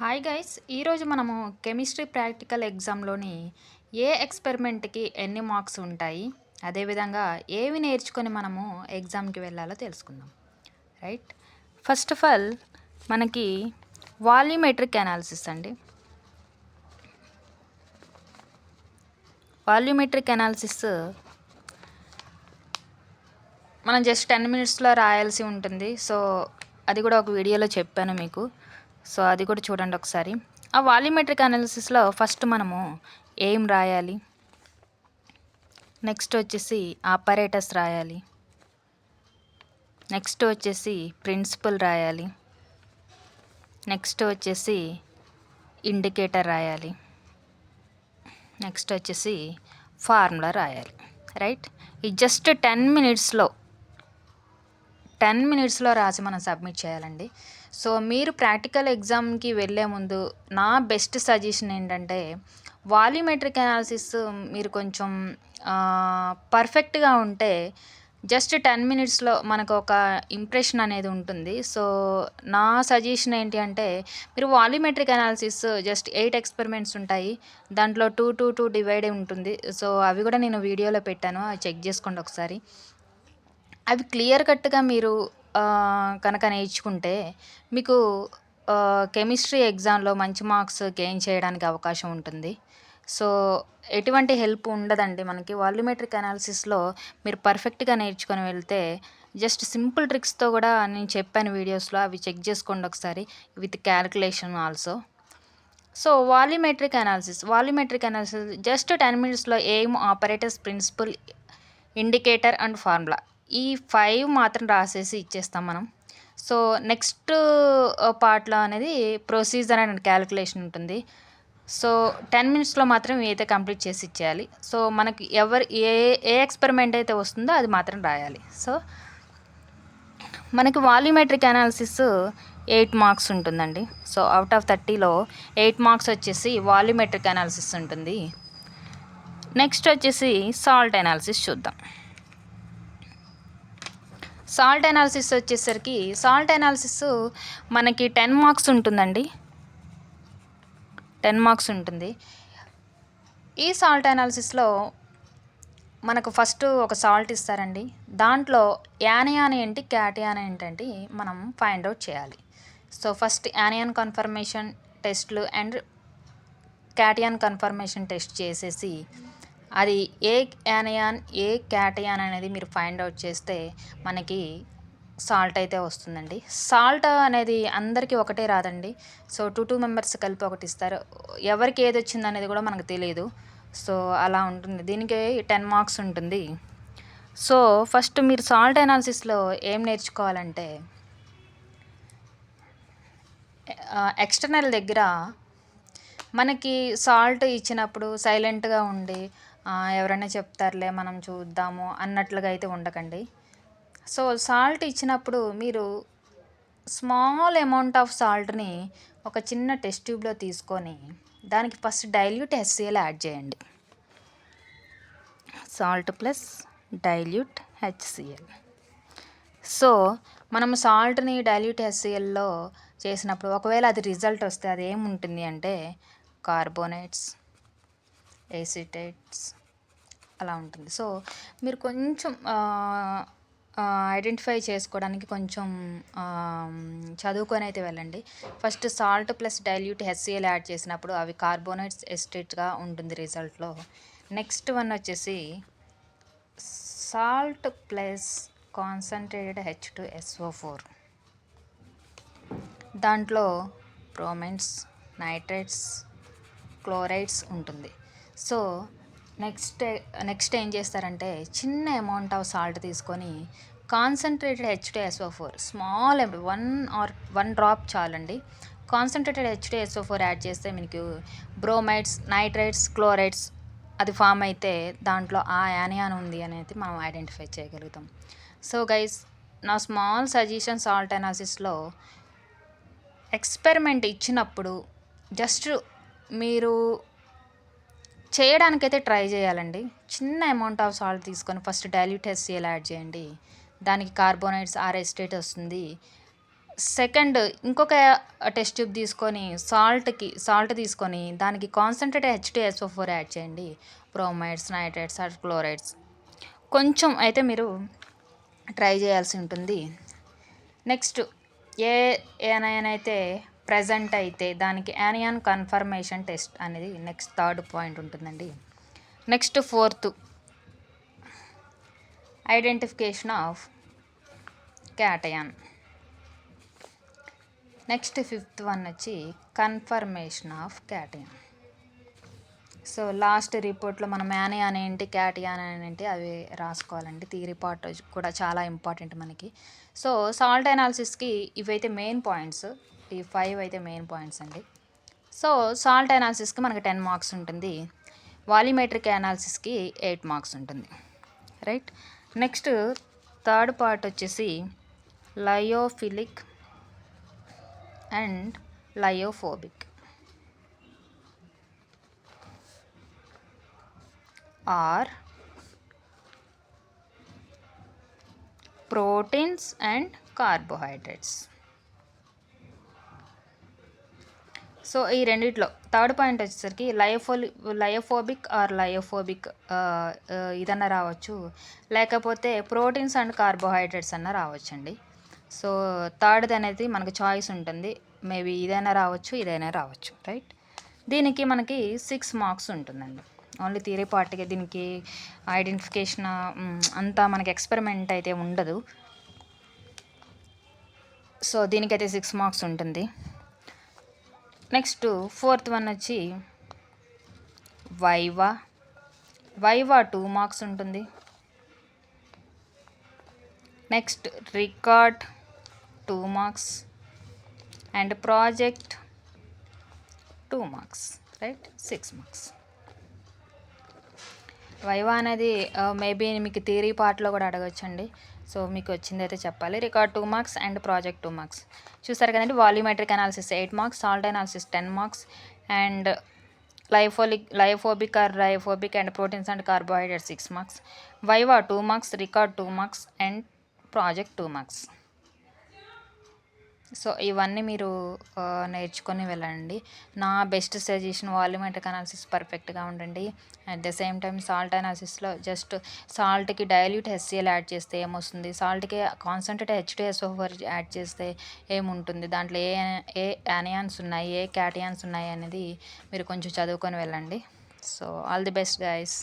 Hi guys ఈరోజు మనము chemistry practical ఎగ్జామ్లోని ఏ ఎక్స్పెరిమెంట్కి ఎన్ని మార్క్స్ ఉంటాయి అదేవిధంగా ఏవి నేర్చుకొని మనము ఎగ్జామ్కి వెళ్ళాలో తెలుసుకుందాం. రైట్? ఫస్ట్ ఆఫ్ ఆల్ మనకి వాల్యూమెట్రిక్ అనాలిసిస్ అండి. వాల్యూమెట్రిక్ అనాలిసిస్ మనం జస్ట్ టెన్ మినిట్స్లో రాయాల్సి ఉంటుంది. సో అది కూడా ఒక వీడియోలో చెప్పాను మీకు. సో అది కూడా చూడండి ఒకసారి. ఆ వాల్యూమెట్రిక్ అనాలిసిస్లో ఫస్ట్ మనము ఏం రాయాలి? నెక్స్ట్ వచ్చేసి ఆపరేటర్స్ రాయాలి. నెక్స్ట్ వచ్చేసి ప్రిన్సిపల్ రాయాలి. నెక్స్ట్ వచ్చేసి ఇండికేటర్ రాయాలి. నెక్స్ట్ వచ్చేసి ఫార్ములా రాయాలి. రైట్? ఈ జస్ట్ టెన్ మినిట్స్లో టెన్ మినిట్స్లో రాసి మనం సబ్మిట్ చేయాలండి. సో మీరు ప్రాక్టికల్ ఎగ్జామ్కి వెళ్ళే ముందు నా బెస్ట్ సజెషన్ ఏంటంటే వాల్యూమెట్రిక్ అనాలిసిస్ మీరు కొంచెం పర్ఫెక్ట్గా ఉంటే జస్ట్ టెన్ మినిట్స్లో మనకు ఒక ఇంప్రెషన్ అనేది ఉంటుంది. సో నా సజెషన్ ఏంటి అంటే మీరు volumetric analysis just eight experiments ఉంటాయి. దాంట్లో టూ టూ టూ డివైడ్ ఉంటుంది. సో అవి కూడా నేను వీడియోలో పెట్టాను. అవి చెక్ చేసుకోండి ఒకసారి. అవి క్లియర్ కట్గా మీరు కనుక నేర్చుకుంటే మీకు కెమిస్ట్రీ ఎగ్జామ్లో మంచి మార్క్స్ గెయిన్ చేయడానికి అవకాశం ఉంటుంది. సో ఎటువంటి హెల్ప్ ఉండదండి మనకి. వాల్యూమెట్రిక్ అనాలిసిస్లో మీరు పర్ఫెక్ట్గా నేర్చుకొని వెళ్తే జస్ట్ సింపుల్ ట్రిక్స్తో కూడా నేను చెప్పాను వీడియోస్లో అవి చెక్ చేసుకోండి ఒకసారి with calculation also. So volumetric analysis volumetric analysis just ten మినిట్స్లో aim apparatus principle indicator and formula. ఈ ఫైవ్ మాత్రం రాసేసి ఇచ్చేస్తాం మనం. సో నెక్స్ట్ పార్ట్లో అనేది ప్రొసీజర్ అండ్ క్యాలిక్యులేషన్ ఉంటుంది. సో టెన్ మినిట్స్లో మాత్రం అయితే కంప్లీట్ చేసి ఇచ్చేయాలి. సో మనకి ఎవరు ఏ ఏ ఎక్స్పెరిమెంట్ అయితే వస్తుందో అది మాత్రం రాయాలి. సో మనకి వాల్యూమెట్రిక్ అనాలిసిస్ ఎయిట్ మార్క్స్ ఉంటుందండి. సో అవుట్ ఆఫ్ థర్టీలో ఎయిట్ మార్క్స్ వచ్చేసి వాల్యూమెట్రిక్ అనాలిసిస్ ఉంటుంది. నెక్స్ట్ వచ్చేసి సాల్ట్ అనాలిసిస్ చూద్దాం. సాల్ట్ అనాలిసిస్ వచ్చేసరికి సాల్ట్ అనాలిసిస్ మనకి టెన్ మార్క్స్ ఉంటుందండి. టెన్ మార్క్స్ ఉంటుంది. ఈ సాల్ట్ అనాలిసిస్లో మనకు ఫస్ట్ ఒక సాల్ట్ ఇస్తారండి. దాంట్లో యానియాన్ ఏంటి క్యాటియాన్ ఏంటంటే మనం ఫైండ్ అవుట్ చేయాలి. సో ఫస్ట్ యానియాన్ కన్ఫర్మేషన్ టెస్ట్లు అండ్ క్యాటియాన్ కన్ఫర్మేషన్ టెస్ట్ చేసేసి అది ఏ యానయాన్ ఏ క్యాటయాన్ అనేది మీరు ఫైండ్ అవుట్ చేస్తే మనకి సాల్ట్ అయితే వస్తుందండి. సాల్ట్ అనేది అందరికీ ఒకటే రాదండి. సో టూ టూ మెంబర్స్ కలిపి ఒకటి ఇస్తారు. ఎవరికి ఏది వచ్చింది అనేది కూడా మనకు తెలియదు సో అలా ఉంటుంది. దీనికి టెన్ మార్క్స్ ఉంటుంది. సో ఫస్ట్ మీరు సాల్ట్ అనాలిసిస్లో ఏం నేర్చుకోవాలంటే ఎక్స్టర్నల్ దగ్గర మనకి సాల్ట్ ఇచ్చినప్పుడు సైలెంట్గా ఉండి ఎవరైనా చెప్తారులే మనం చూద్దాము అన్నట్లుగా అయితే ఉండకండి. సో సాల్ట్ ఇచ్చినప్పుడు మీరు స్మాల్ అమౌంట్ ఆఫ్ సాల్ట్ని ఒక చిన్న టెస్ట్ ట్యూబ్లో తీసుకొని దానికి ఫస్ట్ డైల్యూట్ హెచ్సిఎల్ యాడ్ చేయండి. Salt plus dilute HCl. So మనం సాల్ట్ని డైల్యూట్ హెచ్సిఎల్లో చేసినప్పుడు ఒకవేళ అది రిజల్ట్ వస్తే అది ఏముంటుంది అంటే కార్బోనేట్స్ ఏసిటేట్స్ అలా ఉంటుంది. సో మీరు కొంచెం ఐడెంటిఫై చేసుకోవడానికి కొంచెం చదువుకొని అయితే వెళ్ళండి. First salt plus dilute H C L add చేసినప్పుడు అవి కార్బోనేట్స్ ఎస్టేట్గా ఉంటుంది రిజల్ట్లో. నెక్స్ట్ వన్ వచ్చేసి salt plus concentrated H two S O four. దాంట్లో ప్రోమెంట్స్ నైట్రేట్స్ క్లోరైడ్స్ ఉంటుంది. సో నెక్స్ట్ నెక్స్ట్ ఏం చేస్తారంటే చిన్న అమౌంట్ ఆఫ్ సాల్ట్ తీసుకొని concentrated H two S O four small one or one drop చాలండి. Concentrated H two S O four add చేస్తే మీకు bromides nitrites chlorides అది ఫామ్ అయితే దాంట్లో ఆ యానియాన్ ఉంది అనేది మనం ఐడెంటిఫై చేయగలుగుతాం. సో గైస్ నా స్మాల్ సజెషన్ సాల్ట్ అనాలిసిస్లో ఎక్స్పెరిమెంట్ ఇచ్చినప్పుడు జస్ట్ మీరు చేయడానికైతే ట్రై చేయాలండి. చిన్న అమౌంట్ ఆఫ్ సాల్ట్ తీసుకొని ఫస్ట్ డైల్యూట్ ఎలా యాడ్ చేయండి. దానికి కార్బోనైట్స్ ఆర్ ఎస్టేట్ వస్తుంది. సెకండ్ ఇంకొక టెస్ట్ ట్యూబ్ తీసుకొని సాల్ట్కి సాల్ట్ తీసుకొని దానికి concentrate H two S O four add చేయండి. బ్రోమైడ్స్ నైట్రైడ్స్ ఆర్ క్లోరైడ్స్ కొంచెం అయితే మీరు ట్రై చేయాల్సి ఉంటుంది. నెక్స్ట్ ఏ ఏనైనా అయితే ప్రజెంట్ అయితే దానికి యానియాన్ కన్ఫర్మేషన్ టెస్ట్ అనేది నెక్స్ట్ థర్డ్ పాయింట్ ఉంటుందండి. Next fourth identification of cation. Next fifth one వచ్చి confirmation of cation. So last రిపోర్ట్లో మనం యానియాన్ ఏంటి క్యాటియాన్ ఏంటి అవి రాసుకోవాలండి. థియరీ పార్ట్ కూడా చాలా ఇంపార్టెంట్ మనకి. సో సాల్ట్ అనాలిసిస్కి ఇవైతే మెయిన్ పాయింట్స్. ఈ ఫైవ్ అయితే మెయిన్ పాయింట్స్ అండి. సో సాల్ట్ అనాలిసిస్కి మనకి టెన్ మార్క్స్ ఉంటుంది. వాల్యూమెట్రిక్ అనాలిసిస్కి ఎయిట్ మార్క్స్ ఉంటుంది. రైట్? నెక్స్ట్ థర్డ్ పార్ట్ వచ్చేసి lyophilic and lyophobic. Or proteins and carbohydrates. So ఈ రెండిట్లో థర్డ్ పాయింట్ వచ్చేసరికి లయోఫోలి లయోఫోబిక్ ఆర్ లయోఫోబిక్ ఇదన్నా రావచ్చు. లేకపోతే ప్రోటీన్స్ అండ్ కార్బోహైడ్రేట్స్ అన్న రావచ్చండి. సో థర్డ్ది అనేది మనకు చాయిస్ ఉంటుంది. మేబీ ఇదైనా రావచ్చు ఇదైనా రావచ్చు రైట్? దీనికి మనకి సిక్స్ మార్క్స్ ఉంటుందండి. ఓన్లీ థియరీ పార్ట్గా దీనికి ఐడెంటిఫికేషన్ అంతా మనకి ఎక్స్పెరిమెంట్ అయితే ఉండదు. సో దీనికైతే సిక్స్ మార్క్స్ ఉంటుంది. నెక్స్ట్ ఫోర్త్ వన్ వచ్చి వైవా. వైవా టూ మార్క్స్ ఉంటుంది. Next record two marks and project two marks right? Six marks. Viva అనేది మేబీ మీకు థియరీ పార్ట్లో కూడా అడగచ్చండి. సో మీకు వచ్చింది అయితే చెప్పాలి. Record two marks and project two marks చూసారు కదండి volumetric analysis eight marks salt analysis ten marks and lyophilic lyophobic or lyophobic and proteins and carbohydrate six marks viva two marks record two marks and project two marks so ఇవన్నీ మీరు నేర్చుకొని వెళ్ళండి. నా best suggestion volumetric analysis పర్ఫెక్ట్గా ఉండండి. At the same time salt అనాలిసిస్లో just సాల్ట్కి dilute HCl add చేస్తే ఏమొస్తుంది? సాల్ట్కి కాన్సన్ట్రేట్ హెచ్డిఎస్ఓఫర్ యాడ్ చేస్తే ఏముంటుంది? దాంట్లో ఏ ఏ యానియాన్స్ ఉన్నాయి? ఏ క్యాటియాన్స్ ఉన్నాయి? అనేది మీరు కొంచెం చదువుకొని వెళ్ళండి. So all the best guys